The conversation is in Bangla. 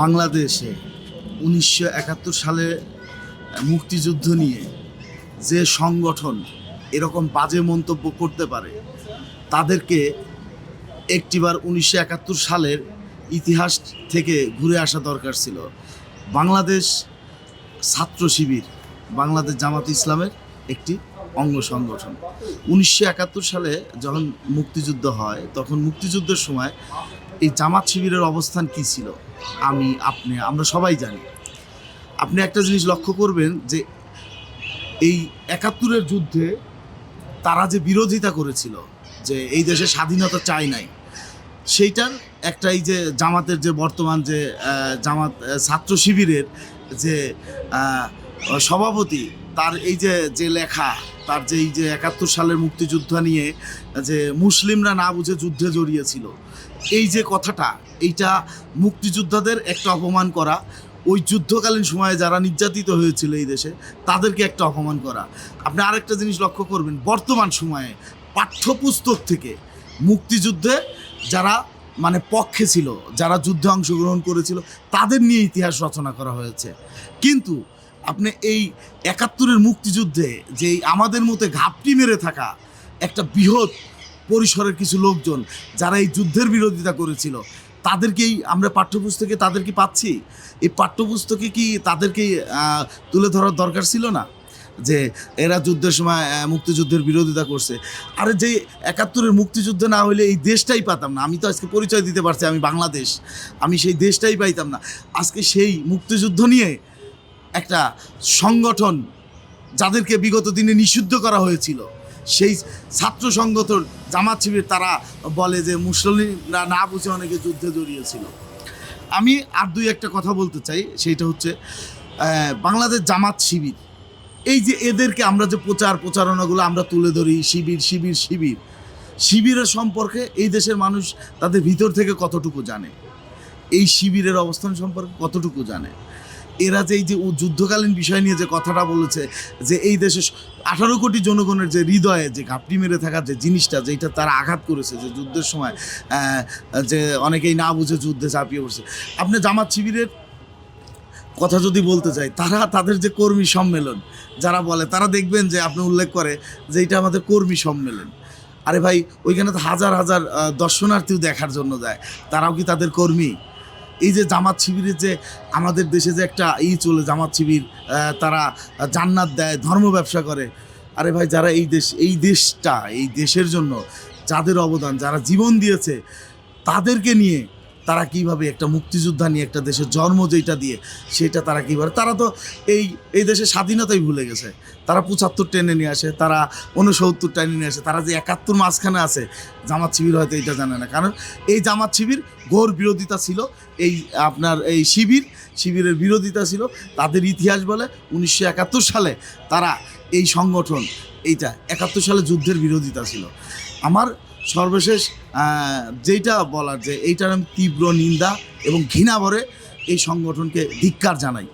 বাংলাদেশে উনিশশো একাত্তর সালে মুক্তিযুদ্ধ নিয়ে যে সংগঠন এরকম বাজে মন্তব্য করতে পারে, তাদেরকে একটিবার উনিশশো একাত্তর সালের ইতিহাস থেকে ঘুরে আসা দরকার ছিল। বাংলাদেশ ছাত্র শিবির, বাংলাদেশ জামাত ইসলামের একটি অঙ্গ সংগঠন। উনিশশো একাত্তর সালে যখন মুক্তিযুদ্ধ হয়, তখন মুক্তিযুদ্ধের সময় এই জামাত শিবিরের অবস্থান কী ছিল? আমি, আপনি, আমরা সবাই জানি। আপনি একটা জিনিস লক্ষ্য করবেন যে এই একাত্তরের যুদ্ধে তারা যে বিরোধিতা করেছিল, যে এই দেশে স্বাধীনতা চাই নাই, সেইটার একটা এই যে জামাতের যে বর্তমান যে জামাত ছাত্র শিবিরের যে সভাপতি, তার এই যে যে লেখা, তার যে এই যে একাত্তর সালের মুক্তিযুদ্ধ নিয়ে যে মুসলিমরা না বুঝে যুদ্ধে জড়িয়েছিল এই যে কথাটা, এইটা মুক্তিযোদ্ধাদের একটা অপমান করা, ওই যুদ্ধকালীন সময়ে যারা নির্যাতিত হয়েছিল এই দেশে, তাদেরকে একটা অপমান করা। আপনি আরেকটা জিনিস লক্ষ্য করবেন, বর্তমান সময়ে পাঠ্যপুস্তক থেকে মুক্তিযুদ্ধে যারা মানে পক্ষে ছিল, যারা যুদ্ধে অংশগ্রহণ করেছিল, তাদের নিয়ে ইতিহাস রচনা করা হয়েছে। কিন্তু আপনি এই একাত্তরের মুক্তিযুদ্ধে যে আমাদের মতে ঘাপটি মেরে থাকা একটা বৃহৎ পরিসরের কিছু লোকজন যারা এই যুদ্ধের বিরোধিতা করেছিল তাদেরকেই আমরা পাঠ্যপুস্তকে তাদেরকে পাচ্ছি? এই পাঠ্যপুস্তকে কি তাদেরকে তুলে ধরার দরকার ছিল না? যে এরা যুদ্ধের সময় মুক্তিযুদ্ধের বিরোধিতা করছে। আরে যে একাত্তরের মুক্তিযুদ্ধ না হলে এই দেশটাই পাতাম না। আমি তো আজকে পরিচয় দিতে পারছি, আমি বাংলাদেশ। আমি সেই দেশটাই পাইতাম না। আজকে সেই মুক্তিযুদ্ধ নিয়ে একটা সংগঠন যাদেরকে বিগত দিনে নিষিদ্ধ করা হয়েছিল সেই ছাত্র সংগঠন জামাত শিবির তারা বলে যে মুসলিমরা না বুঝে অনেকে যুদ্ধে জড়িয়েছিল। আমি আর দুই একটা কথা বলতে চাই, সেইটা হচ্ছে বাংলাদেশ জামাত শিবির। এই যে এদেরকে আমরা যে প্রচার প্রচারণাগুলো আমরা তুলে ধরি, শিবির শিবির শিবির, শিবিরের সম্পর্কে এই দেশের মানুষ তাদের ভিতর থেকে কতটুকু জানে? এই শিবিরের অবস্থান সম্পর্কে কতটুকু জানে? এরা যে এই যে যুদ্ধকালীন বিষয় নিয়ে যে কথাটা বলেছে, যে এই দেশে আঠারো কোটি জনগণের যে হৃদয়ে যে ঘাপটি মেরে থাকার যে জিনিসটা যেটা তারা আঘাত করেছে, যে যুদ্ধের সময় যে অনেকেই না বুঝে যুদ্ধে ঝাঁপিয়ে পড়ছে। আপনি জামাত শিবিরের কথা যদি বলতে চাই তারা তাদের যে কর্মী সম্মেলন, যারা বলে, তারা দেখবেন যে আপনি উল্লেখ করে যে এটা আমাদের কর্মী সম্মেলন। আরে ভাই, ওইখানে তো হাজার হাজার দর্শনার্থীও দেখার জন্য যায়, তারাও কি তাদের কর্মী? এই যে জামাত শিবিরের যে আমাদের দেশে যে একটা ই চলে, জামাত শিবির তারা জান্নাত দেয়, ধর্ম ব্যবসা করে। আরে ভাই, যারা এই দেশ, এই দেশটা, এই দেশের জন্য যাদের অবদান, যারা জীবন দিয়েছে, তাদেরকে নিয়ে তারা কীভাবে একটা মুক্তিযোদ্ধা নিয়ে একটা দেশের জন্ম যেটা দিয়ে সেটা তারা কীভাবে তারা তো এই এই দেশের স্বাধীনতাই ভুলে গেছে। তারা পঁচাত্তর টেনে নিয়ে আসে, তারা উনসত্তর টেনে নিয়ে আসে, তারা যে একাত্তর মাঝখানে আছে, জামাত শিবির হয়তো এটা জানে না। কারণ এই জামাত শিবির ঘোর বিরোধিতা ছিল, এই আপনার এই শিবির, শিবিরের বিরোধিতা ছিল। তাদের ইতিহাস বলে উনিশশো একাত্তর সালে তারা এই সংগঠন, এইটা একাত্তর সালে যুদ্ধের বিরোধিতা ছিল। আমার সর্বশেষ যেটা বলার যে এইটার আমি তীব্র নিন্দা এবং ঘৃণা ভরে এই সংগঠনকে ধিক্কার জানাই।